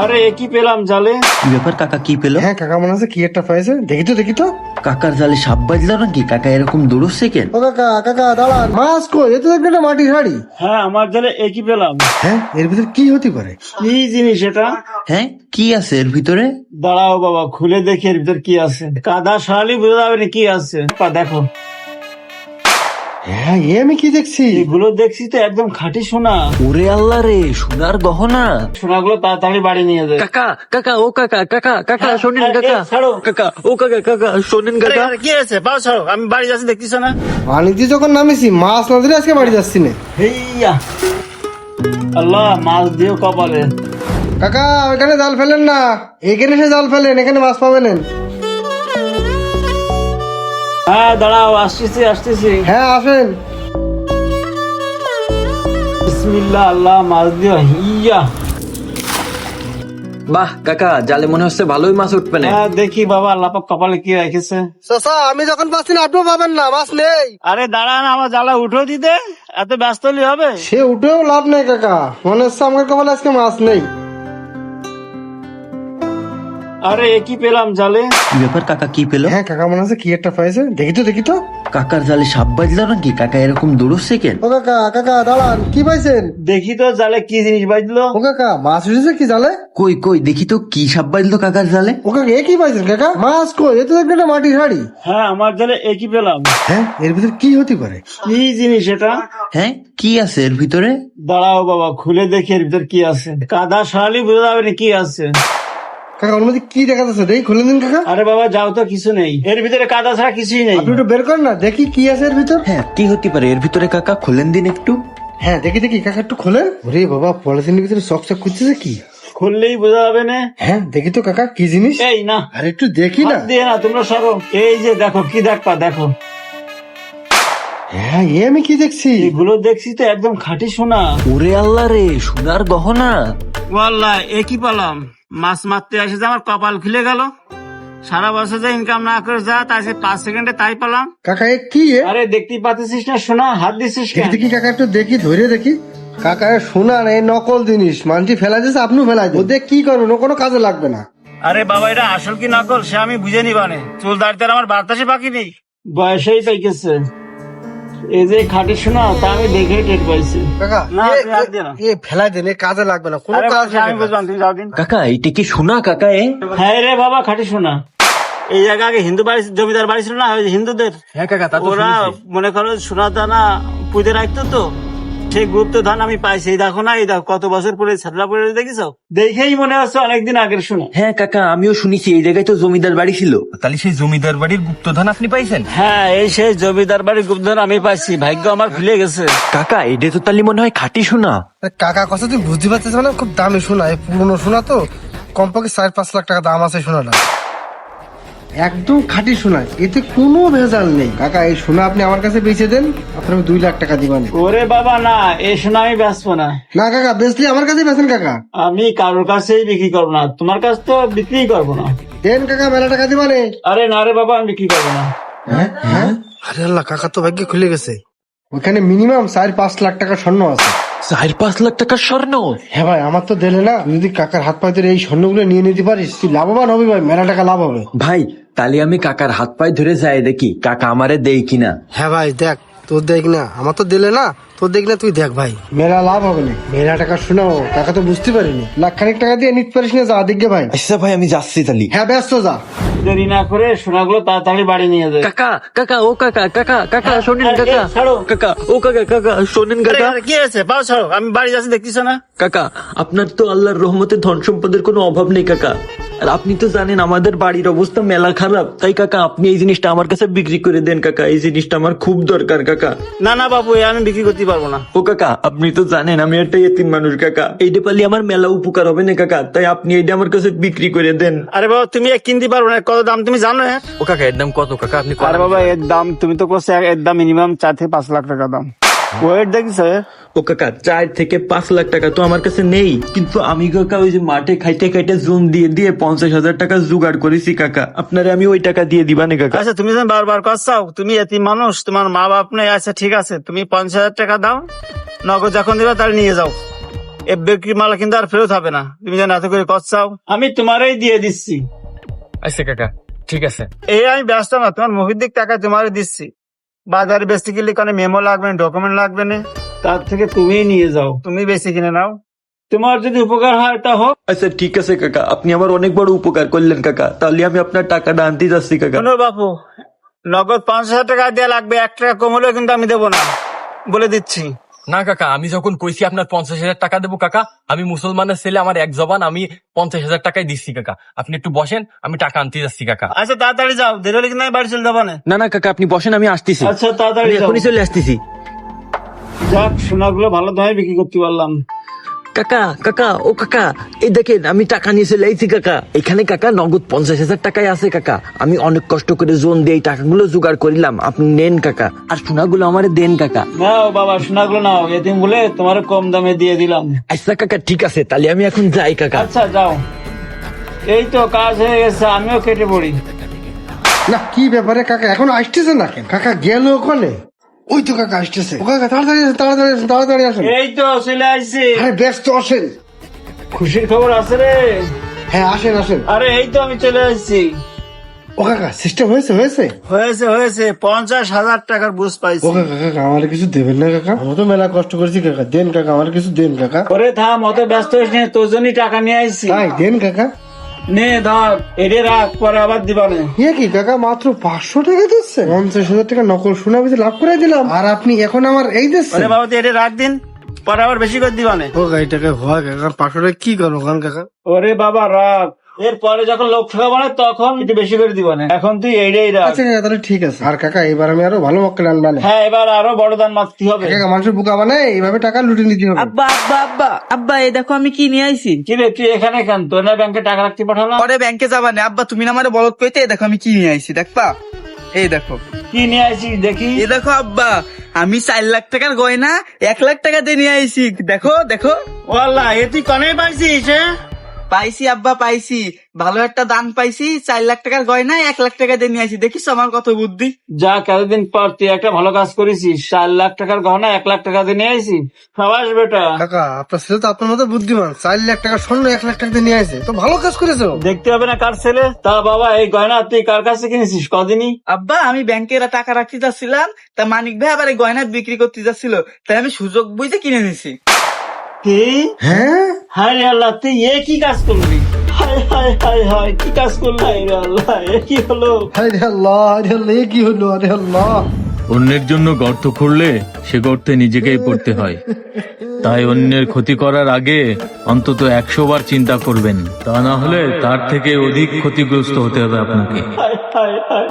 আরে এ কি পেলাম জালে? কি ব্যাপার কাকা কি পেল? হ্যাঁ কাকা মনে হচ্ছে কি একটা পাইছে? দেখি তো দেখি তো। কাকার জালে সাপ বাজলো নাকি? কাকা এরকম দৌড়চ্ছে কেন? ও কাকা কাকা দাঁড়ান। কই? দেখবেন একটা মাটির হাড়ি। হ্যাঁ আমার জালে এ কি পেলাম? হ্যাঁ এর ভিতরে কি হতে পারে কি জিনিস এটা? হ্যাঁ কি আছে এর ভিতরে? দাঁড়াও বাবা খুলে দেখি এর ভিতর কি আছে। কাদা সারালি বোঝা যাবে না কি আছে। পা দেখো। হ্যাঁ এ আমি কি দেখছি? এগুলো দেখছি তো একদম খাঁটি সোনা। ওরে আল্লাহ রে সোনার গহনা। সোনাগুলো তাড়াতাড়ি বাড়ি নিয়ে যায় কাকা কাকা ও কাকা কাকা কাকা শোনেন কাকা। ছাড়ো। কাকা ও কাকা কাকা শোনেন কাকা। কি আছে পাও ছাড়ো আমি বাড়ি যাচ্ছি দেখতেছ না পানিতে যখন নামেছি মাছ না ধরে আজকে বাড়ি যাচ্ছি না। হেইয়া। আল্লাহ মাছ দিও কপালে। কাকা ওইখানে জাল ফেলেন না। এখানে সে জাল ফেলেন এখানে মাছ পাবেন। হ্যাঁ দাঁড়াও আসতেছি আসতেছি। হ্যাঁ আসেন। বিসমিল্লাহ আল্লাহ মাছ দিও হিয়া। বাহ কাকা জালে মনে হচ্ছে ভালোই মাছ উঠবে না। হ্যাঁ দেখি বাবা আল্লাহ কপালে কি রেখেছে। চাচা আমি যখন পাচ্ছি না আপনিও পাবেন না মাছ নেই। আরে দাঁড়ান আমার জালা উঠো দিতে এত ব্যস্ত হলে হবে। সে উঠেও লাভ নেই কাকা। মনে হচ্ছে আমার কপালে আজকে মাছ নেই। আরে এ কি পেলাম জালে? ব্যাপার কাকা কি পেল? হ্যাঁ কাকা মনে হচ্ছে কি একটা পাইছে? দেখি তো দেখি তো। কাকার জালে সাপ বাজলো নাকি? কাকা এরকম দৌড়চ্ছে কেন? ও কাকা কাকা দাঁড়ান কি পাইছেন? দেখি তো জালে কি জিনিস বাজলো? ও কাকা মাছ উঠেছে কি জালে? কই কই দেখি তো কি সাপ বাজলো কাকার জালে? ও কাকা এ কি পাইছেন কাকা? মাছ কই? এ তো দেখবেন একটা মাটির হাড়ি। হ্যাঁ আমার জালে এ কি পেলাম? হ্যাঁ এর ভিতরে কি হতে পারে? কি জিনিস এটা? হ্যাঁ কি আছে এর ভিতরে? দাঁড়াও বাবা খুলে দেখি এর ভিতর কি আছে। কাদা সারালি বোঝা যাবে না কি আছে। কাকা ওর মধ্যে কি দেখা যাচ্ছে? দেখি খুলে দিন কাকা। আরে বাবা যাও তো কিছু নেই। এর ভিতরে কাদা ছাড়া কিছুই নেই। আপনি একটু বের করেন না দেখি কি আছে এর ভিতর। হ্যাঁ কি হতে পারে? এর ভিতরে কাকা খোলেন দিন একটু। হ্যাঁ দেখি দেখি কাকা একটু খোলেন। ওরে বাবা পলিথিনের ভিতরে চক চক করতেছে কি? খুললেই বোঝা যাবে না। হ্যাঁ দেখি তো কাকা কি জিনিস? এই না। আর একটু দেখি না। দিয়ে না তোমরা সরো। এই যে দেখো কি দেখবা দেখো। হ্যাঁ এ আমি কি দেখছি? এগুলো দেখছি তো একদম খাঁটি সোনা। ওরে আল্লাহ রে সোনার গহনা। ওয়াল্লাহ এ কি পেলাম? মাছ মারতে আসে যে আমার কপাল খুলে গেল। সারা বছর যে ইনকাম না করে যা তাই সে পাঁচ সেকেন্ডে তাই পেলাম। কাকা এ কি এ? আরে দেখতে পাচ্ছিস না সোনা হাত দিছিস দেখি কেন? দেখি কাকা একটু দেখি ধরে দেখি। কাকা এ শোনা এই নকল জিনিস। মানটি ফেলা দিয়েছে আপনিও ফেলাই দেন ওদের কি করবেন? ও কোনো কাজে লাগবে না। আরে বাবা এটা আসল কি নকল? সে আমি বুঝে নিবানে। চুল দাঁড়িয়ে আর আমার বাতাসে বাকি নেই। বয়সেই পাইকেছে এই যে খাঁটি সোনা তা আমি দেখে টের পাইছি। এ- তুই হাত দে না। এ ফেলাই দেন কাজে লাগবে না কোনো কাজ আমি বুঝলাম তুমি যাও দিন। কাকা এটা কি সোনা কাকা এ? হ্যাঁ রে বাবা খাটি সোনা। এই জায়গা আগে হিন্দু বাড়ি জমিদার বাড়ি ছিল না হিন্দুদের? হ্যাঁ কাকা ওরা মনে করো সোনা দানা পুঁতে রাখতো তো। সেই গুপ্ত ধান আমি পাইছি। এই দেখো না এই দেখো কত বছর পরে ছাত্রা পরে দেখিস দেখেই মনে হচ্ছে অনেকদিন আগের সোনা হ্যাঁ কাকা আমিও শুনেছি। এই জায়গায় তো জমিদার বাড়ি ছিল। তাহলে সেই জমিদার বাড়ির গুপ্তধন আপনি পাইছেন? হ্যাঁ এই সেই জমিদার বাড়ির গুপ্ত ধান আমি পাইছি। ভাগ্য আমার খুলে গেছে। কাকা এটা তো তাহলে মনে হয় খাঁটি সোনা। কাকা কথা তুই বুঝতে পারছিস না খুব দামি শোনা এই পুরনো শোনা তো কমপক্ষে চার পাঁচ লাখ টাকা দাম আছে শোনাটা একদম খাঁটি সোনা এতে কোনো ভেজাল নেই। কাকা এই সোনা আপনি আমার কাছে বেচে দেন আপনার আমি দুই লাখ টাকা দিবান ওরে বাবা না এই সোনা আমি বেচবো না। না কাকা বেচলে আমার কাছে বেচেন কাকা। আমি কারোর কাছেই বিক্রি করব না তোমার কাছে তো বিক্রি করব না। দেন কাকা মেলা টাকা দিবানে আরে না রে বাবা আমি বিক্রি করব না। হ্যাঁ হ্যাঁ? আরে আল্লাহ কাকা তো ভাগ্য খুলে গেছে। ওখানে মিনিমাম চার পাঁচ লাখ টাকা স্বর্ণ আছে। চার পাঁচ লাখ টাকার স্বর্ণ। হ্যাঁ ভাই আমার তো দিলে না তুই যদি কাকার হাত পায়ে ধরে এই স্বর্ণগুলো নিয়ে নিতে পারিস তুই লাভবান হবি ভাই মেলা টাকা লাভ হবে। ভাই তাহলে আমি কাকার হাত পায়ে ধরে যাই দেখি কাকা আমারে দেই কিনা। হ্যাঁ ভাই দেখ তোর দেখ না আমার তো দিলে না তোর দেখ না তুই দেখ ভাই। মেলা লাভ হবে না। মেলা টাকা শোনাও কাকা তো বুঝতে পারিনি। লাখ খানিক টাকা দিয়ে নিতে পারিস না যা দেখবে ভাই। আচ্ছা ভাই আমি যাচ্ছি তাহলে। হ্যাঁ ব্যস্ত যা। দেরি না করে সোনাগুলো তাড়াতাড়ি বাড়ি নিয়ে যায় কাকা কাকা ও কাকা কাকা কাকা শোনেন কাকা। কাকা ও কাকা কাকা শোনেন কাকা। কি আছে পাও ছাড়ো আমি বাড়ি যাচ্ছি দেখতেছ না? কাকা আপনার তো আল্লাহর রহমতে ধন সম্পদের কোনো অভাব নেই কাকা। আর আপনি তো জানেন আমাদের বাড়ির অবস্থা মেলা খারাপ। তাই কাকা আপনি এই জিনিসটা আমার কাছে বিক্রি করে দেন কাকা। এই জিনিসটা আমার খুব দরকার কাকা। না না বাবু আমি বিক্রি করতে পারব না। ও কাকা আপনি তো জানেন আমি একটা এতিম মানুষ কাকা। এইটা পালি আমার মেলা উপকার হবে না কাকা। তাই আপনি এইটা আমার কাছে বিক্রি করে দেন। আরে বাবা তুমি কিনতে পারব না কত দাম তুমি জানো? হ্যাঁ ও কাকা এর দাম কত কাকা? আপনি আরে বাবা এর দাম তুমি তো করছ এর দাম মিনিমাম চার থেকে পাঁচ লাখ টাকা দাম। ওয়েট দেখিস ও কাকা চার থেকে পাঁচ লাখ টাকা তো আমার কাছে নেই। কিন্তু আমি কাকা ওই যে মাঠে খাইতে খাইতে জোন দিয়ে দিয়ে পঞ্চাশ হাজার টাকা জোগাড় করেছি কাকা। আপনারে আমি ওই টাকা দিয়ে দিবানে কাকা। আচ্ছা তুমি যখন বারবার করছাও তুমি এতি মানুষ তোমার মা বাপ নেই। আচ্ছা ঠিক আছে তুমি পঞ্চাশ হাজার টাকা দাও। নগদ যখন দিবা তাহলে নিয়ে যাও। এ বিক্রি মাল কিন্তু আর ফেরত হবে না। তুমি যেন এত করে কষ্ট চাও। আমি তোমারই দিয়ে দিচ্ছি। আচ্ছা কাকা ঠিক আছে। এই আমি ব্যস্ত না তোমার মুভির দিক টাকা তোমারই দিচ্ছি। বাজারে বেশি কিনলে কোনো মেমো লাগবে না ডকুমেন্ট লাগবে না। তার থেকে তুমি নিয়ে যাও। তুমি বেশি কিনে নাও। তোমার যদি উপকার হয় তা হোক। আচ্ছা ঠিক আছে কাকা আপনি আমার অনেক বড় উপকার করলেন কাকা। তাহলে আমি আপনার টাকাটা আনতে যাচ্ছি কাকা। শোনো বাপু নগদ পাঁচ হাজার টাকা দেওয়া লাগবে এক টাকা কম হলেও কিন্তু আমি দেবো না বলে দিচ্ছি। না কাকা আমি যখন কইছি আপনার পঞ্চাশ হাজার টাকা দেবো কাকা আমি মুসলমানের ছেলে আমার এক জবান আমি পঞ্চাশ হাজার টাকাই দিচ্ছি কাকা। আপনি একটু বসেন আমি টাকা আনতে যাচ্ছি কাকা। আচ্ছা তাড়াতাড়ি যাও দেরি হলে কিন্তু আমি বাড়ি চলে যাব না। না না কাকা আপনি বসেন আমি আসতেছি। আচ্ছা তাড়াতাড়ি যাও। এখনই চলে আসতেছি। যাক সোনাগুলো ভালো দামে বিক্রি করতে পারলাম। কাকা কাকা ও কাকা এই দেখেন আমি টাকা নিয়ে চলে আইছি কাকা। এখানে কাকা নগদ পঞ্চাশ হাজার টাকায় আছে কাকা। আমি অনেক কষ্ট করে জোন দিয়ে এই টাকাগুলো জোগাড় করিলাম। আপনি নেন কাকা। আর সোনাগুলো আমার দেন কাকা। নাও বাবা সোনাগুলো নাও। এতিম বলে তোমার কম দামে দিয়ে দিলাম। আচ্ছা কাকা ঠিক আছে। তাহলে আমি এখন যাই কাকা। আচ্ছা যাও। এই তো কাজ হয়ে গেছে আমিও কেটে পড়ি। না কি ব্যাপারে কাকা? এখন আসতেছে না কেন? কাকা গেল ওখানে? ওই তো কাকা আসতেছে। ও কাকা তাড়াতাড়ি আসেন তাড়াতাড়ি আসেন তাড়াতাড়ি আসেন। এই তো চলে আসছি। আরে ব্যস্ত আসেন। খুশির খবর আছে রে। হ্যাঁ আসেন আসেন। আরে এই তো আমি চলে আসছি। ও কাকা সিস্টেম হয়েছে হয়েছে? হয়েছে হয়েছে পঞ্চাশ হাজার টাকার বুঝ ও পাইছি কাকা কাকা আমার কিছু দেবেন না কাকা? আমি তো মেলা কষ্ট করেছি কাকা। দেন কাকা আমার কিছু দেন কাকা। ওরে থাম অত ব্যস্ত নে তোর জন্যই টাকা নিয়ে আসছি তাই দেন কাকা। নে ধর এরে রাখ পরে আবার দিবানে। ইয়ে কি কাকা মাত্র পাঁচশো টাকা দিচ্ছে পঞ্চাশ হাজার টাকা নকল শোনা লাভ করে দিলাম। আর আপনি এখন আমার এই দিচ্ছেন? ওরে বাবা তুই রাখ দিন পরে আবার বেশি করে দিবানে। ও গাড়ি টাকা ভয় কাকা পাঁচশো টাকা কি করব কারণ কাকা? ওরে বাবা রাখ এরপরে যখন লোক ঠকাবো না তখন একটু বেশি করে দিবানে এখন তুই এইটাই রাখ। আচ্ছা তাহলে ঠিক আছে। আর কাকা এবার আমি আরও ভালো মক্কা মক্কেল আনবানে হ্যাঁ এবার আরও বড় দান মারতে হবে। কাকা মানুষের বুকা বানায় এইভাবে টাকা লুটে নিতে হবে। আব্বা আব্বা আব্বা আব্বা এই দেখো আমি কি নিয়ে আইছি। কি রে তুই এখানে কেন? তোর না ব্যাংকে টাকা রাখতে পাঠালাম? পরে ব্যাংকে যাবা না। আব্বা তুমি না আমার বলত কইতে এই দেখো আমি কি নিয়ে আইছি দেখবা? এই দেখো। কি নিয়ে আসিস দেখি? এই দেখো আব্বা আমি চার লাখ টাকার গয়না এক লাখ টাকা দিয়ে নিয়ে আইছি। দেখো দেখো। ওয়াল্লাহ এ তুই কনে পাইছিস হ্যাঁ? পাইছি আব্বা পাইছি। ভালো একটা দান পাইছি চার লাখ টাকার গয়না এক লাখ টাকা দিয়ে নিয়ে আইছি দেখিস আমার কত বুদ্ধি। যা কতদিন পর তুই একটা ভালো কাজ করেছিস। চার লাখ টাকার গহনা এক লাখ টাকা দিয়ে নিয়ে আইসি সাবাস বেটা কাকা আপনার ছেলে তো আপনার মতো বুদ্ধিমান। চার লাখ টাকা স্বর্ণ এক লাখ টাকা দিয়ে নিয়ে আসে। তো ভালো কাজ করেছ। দেখতে হবে না কার ছেলে। তা বাবা এই গয়না তুই কার কাছে কিনেছিস? কদিনই? আব্বা আমি ব্যাংকে টাকা রাখতে যাচ্ছিলাম। তা মানিক ভাই আবার এই গয়না বিক্রি করতে যাচ্ছিল। তাই আমি সুযোগ বুঝে কিনে নিছি। কি? হ্যাঁ? হায় আল্লাহ তুই এ কি কাজ করলি? হায় হায় হায় হায় কি কাজ করলি? রে আল্লাহ এ কি হলো? আরে আল্লাহ আরে আল্লাহ এ কি হলো? আরে আল্লাহ। অন্যের জন্য গর্ত খুঁড়লে সে গর্তে নিজেকেই পড়তে হয়। তাই অন্যের ক্ষতি করার আগে অন্তত একশো বার চিন্তা করবেন। তা না হলে তার থেকে অধিক ক্ষতিগ্রস্ত হতে হবে আপনাকে। হায় হায় হায়।